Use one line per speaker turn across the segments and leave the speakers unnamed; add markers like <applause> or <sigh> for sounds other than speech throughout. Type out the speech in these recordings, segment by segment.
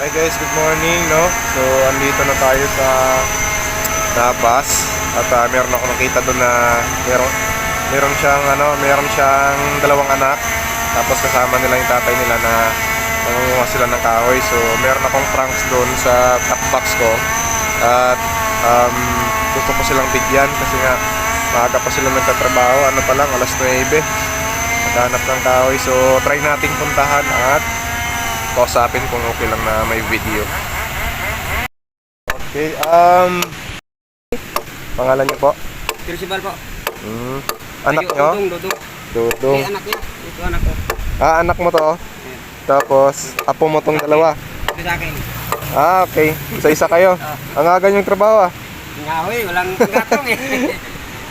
Hi guys, good morning, no? So, andito na tayo sa Nabas at ah, meron ako nakita doon na meron meron siyang ano, meron siyang dalawang anak tapos kasama nila yung tatay nila na nangunguha sila ng kahoy. So, meron akong pranks doon sa top ko at um, gusto ko silang bigyan kasi nga maaga pa sila nagtatrabaho, ano pa lang, alas 9 naghanap ng kahoy. So, try nating puntahan at kausapin kung okay lang na may video. Okay, um... Pangalan niyo po?
Principal po.
Hmm. Anak
Ay,
niyo?
Dudong, dudong.
Dudong.
Eh, anak niya. Ito anak ko.
Ah, anak mo to? Tapos, apo mo tong dalawa.
Ito sa akin.
Ah, okay. Isa-isa kayo. Ang aga yung trabaho ah.
Ngahoy, walang panggatong eh.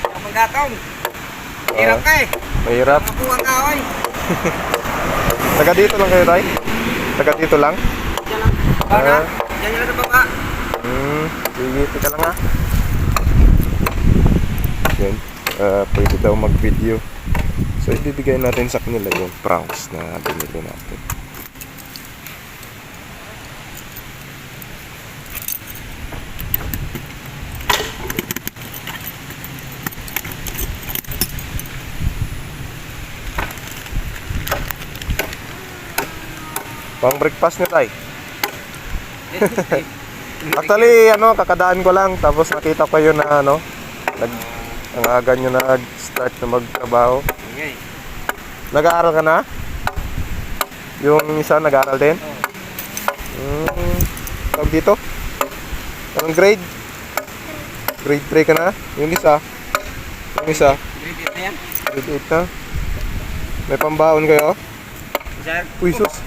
Walang panggatong. Hirap ka eh.
Mahirap.
Makuha ang kahoy. <laughs>
Taga dito lang kayo, Tay? Taga dito lang?
Diyan lang. Baka. Diyan lang sa baba.
Hmm. Sige, tika lang ah. Yun. Ah, pwede daw mag-video. So, ibibigay natin sa kanila yung pranks na binili natin. Pang breakfast ni Tay. <laughs> Actually, ano, kakadaan ko lang. Tapos nakita ko yun na, ano, nag, ang aga nyo na nag-start na magtrabaho.
Okay.
Nag-aaral ka na? Yung isa, nag-aaral din? Hmm. Tawag dito? Anong grade? Grade 3 ka na? Yung isa? Yung isa?
Grade eight na yan.
Grade 8 na? May pambaon kayo?
Sir.
Uy, sus!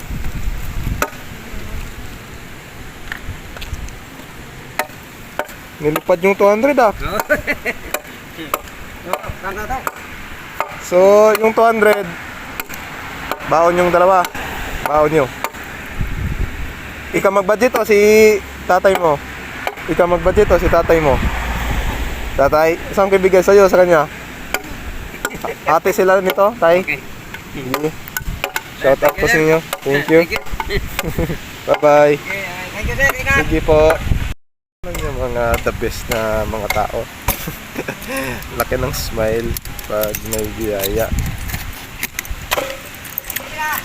Nilipad yung 200 ah. <laughs> So, yung 200, baon yung dalawa. Baon nyo. Ikaw mag-budget o si tatay mo? Ikaw mag-budget o si tatay mo? Tatay, saan ko ibigay sa'yo sa kanya? Ate sila nito, tay?
Okay.
Shout out po sa inyo. Thank you. <laughs> Bye-bye.
Uh.
Sige po. Mga the best na mga tao? <laughs> Laki ng smile pag may biyaya.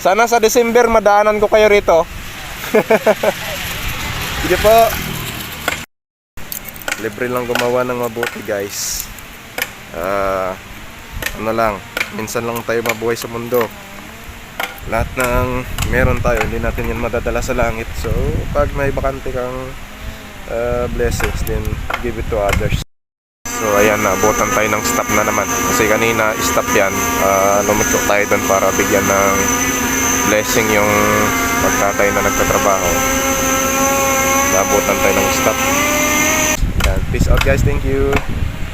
Sana sa December madaanan ko kayo rito. <laughs> Sige po. Libre lang gumawa ng mabuti guys. Ah, ano lang, minsan lang tayo mabuhay sa mundo lahat ng meron tayo, hindi natin yan madadala sa langit. So, pag may bakante kang uh, blessings, then give it to others. So, ayan, naabutan tayo ng stop na naman. Kasi kanina, stop yan. Uh, lumutso tayo doon para bigyan ng blessing yung pagkatay na nagtatrabaho. Naabutan tayo ng stop. Yan. Peace out guys. Thank you.